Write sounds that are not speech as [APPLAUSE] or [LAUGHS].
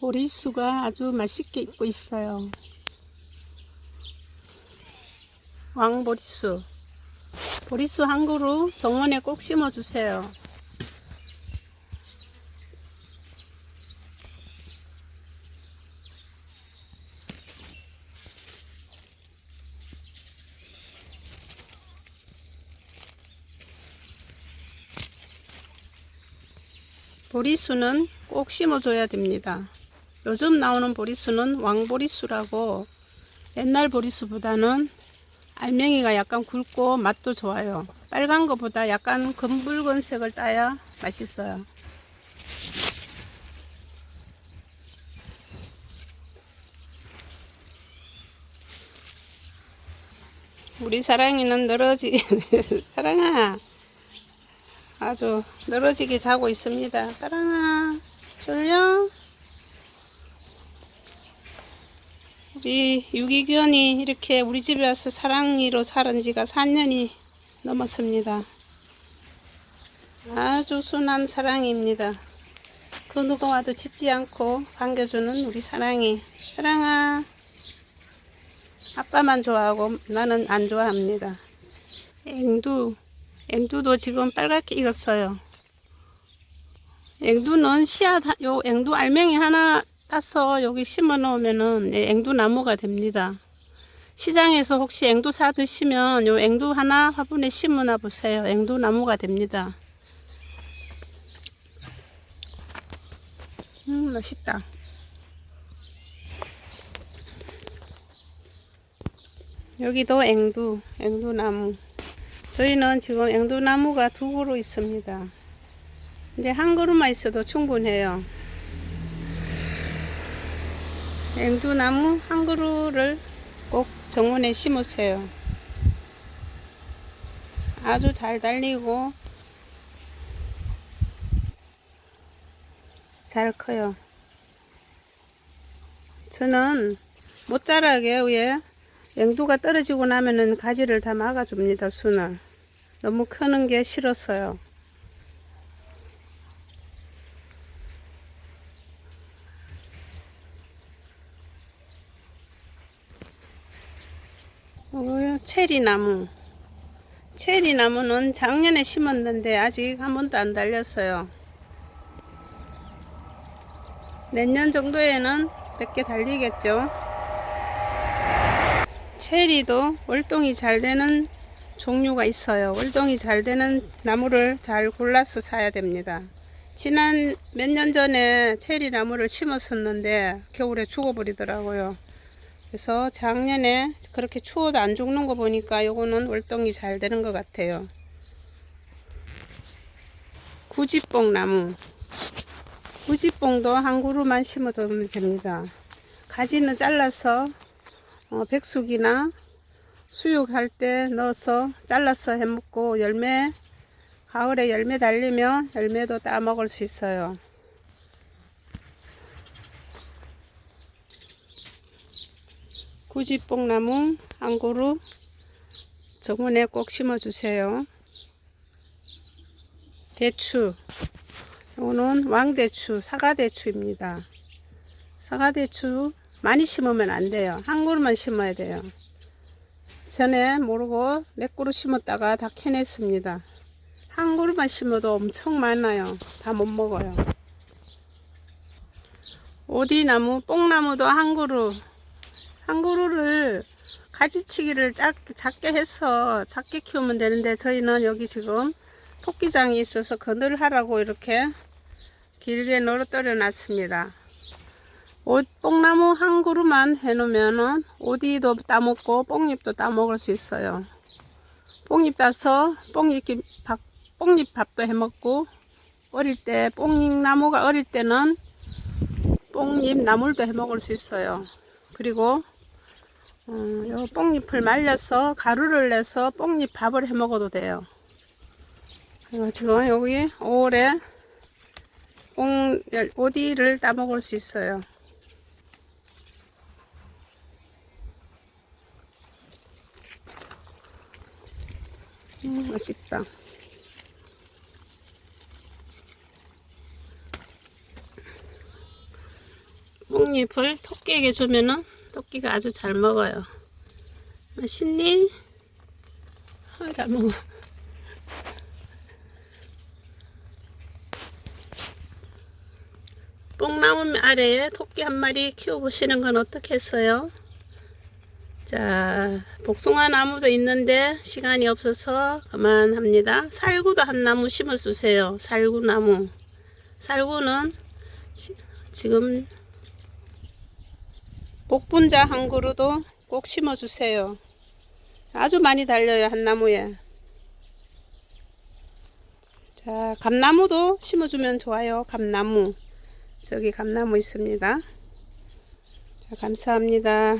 보리수가 아주 맛있게 익고 있어요. 왕보리수. 보리수 한 그루 정원에 꼭 심어주세요. 보리수는 꼭 심어줘야 됩니다. 요즘 나오는 보리수는 왕보리수라고 옛날 보리수보다는 알맹이가 약간 굵고 맛도 좋아요. 빨간 것보다 약간 검붉은 색을 따야 맛있어요. 우리 사랑이는 늘어지 [LAUGHS] 사랑아 아주 늘어지게 자고 있습니다. 사랑아 졸려? 우리 유기견이 이렇게 우리 집에 와서 사랑니로 살은 지가 4년이 넘었습니다. 아주 순한 사랑입니다. 그 누가 와도 짖지 않고 반겨주는 우리 사랑이. 사랑아. 아빠만 좋아하고 나는 안 좋아합니다. 앵두. 앵두도 지금 빨갛게 익었어요. 앵두는 씨앗, 하- 요 앵두 알맹이 하나 따서 여기 심어 놓으면은 예, 앵두 나무가 됩니다. 시장에서 혹시 앵두 사 드시면 요 앵두 하나 화분에 심어 놔 보세요. 앵두 나무가 됩니다. 음, 맛있다. 여기도 앵두, 앵두 나무. 저희는 지금 앵두 나무가 두 그루 있습니다. 이제 한 그루만 있어도 충분해요. 앵두나무 한 그루를 꼭 정원에 심으세요. 아주 잘 달리고 잘 커요. 저는 못 자라게 위에 앵두가 떨어지고 나면은 가지를 다 막아줍니다. 순을 너무 크는 게 싫었어요. 어, 체리 나무. 체리 나무는 작년에 심었는데 아직 한 번도 안 달렸어요. 내년 정도에는 몇 개 달리겠죠. 체리도 월동이 잘 되는 종류가 있어요. 월동이 잘 되는 나무를 잘 골라서 사야 됩니다. 지난 몇 년 전에 체리 나무를 심었었는데 겨울에 죽어버리더라고요. 그래서 작년에 그렇게 추워도 안 죽는 거 보니까 요거는 월동이 잘 되는 것 같아요. 구지뽕 나무. 구지뽕도 한 그루만 심어두면 됩니다. 가지는 잘라서 어, 백숙이나 수육할 때 넣어서 잘라서 해먹고 열매 가을에 열매 달리면 열매도 따 먹을 수 있어요. 구지뽕나무 한 그루 정원에 꼭 심어주세요. 대추 이거는 왕대추 사과대추입니다. 사과대추 많이 심으면 안 돼요. 한 그루만 심어야 돼요. 전에 모르고 몇 그루 심었다가 다 캐냈습니다. 한 그루만 심어도 엄청 많아요. 다 못 먹어요. 오디나무, 뽕나무도 한 그루 한 그루를 가지치기를 작, 작게 해서 작게 키우면 되는데 저희는 여기 지금 토끼장이 있어서 그늘하라고 이렇게 길게 널어떨여 놨습니다. 옷, 뽕나무 한 그루만 해놓으면은 오디도 따먹고 뽕잎도 따먹을 수 있어요. 뽕잎 따서 뽕잎, 밥, 뽕잎 밥도 해먹고 어릴 때 뽕잎나무가 어릴 때는 뽕잎 나물도 해먹을 수 있어요. 그리고 어, 요 뽕잎을 말려서 가루를 내서 뽕잎 밥을 해 먹어도 돼요. 지금 여기 5월에 뽕 오디를 따 먹을 수 있어요. 음, 맛있다. 뽕잎을 토끼에게 주면은 토끼가 아주 잘 먹어요. 맛있니? 아, 잘 먹어. 뽕나무 아래에 토끼 한 마리 키워보시는 건 어떻겠어요? 자, 복숭아 나무도 있는데 시간이 없어서 그만합니다. 살구도 한 나무 심어 주세요. 살구 나무. 살구는 지, 지금 복분자 한 그루도 꼭 심어주세요. 아주 많이 달려요, 한 나무에. 자, 감나무도 심어주면 좋아요. 감나무. 저기 감나무 있습니다. 자, 감사합니다.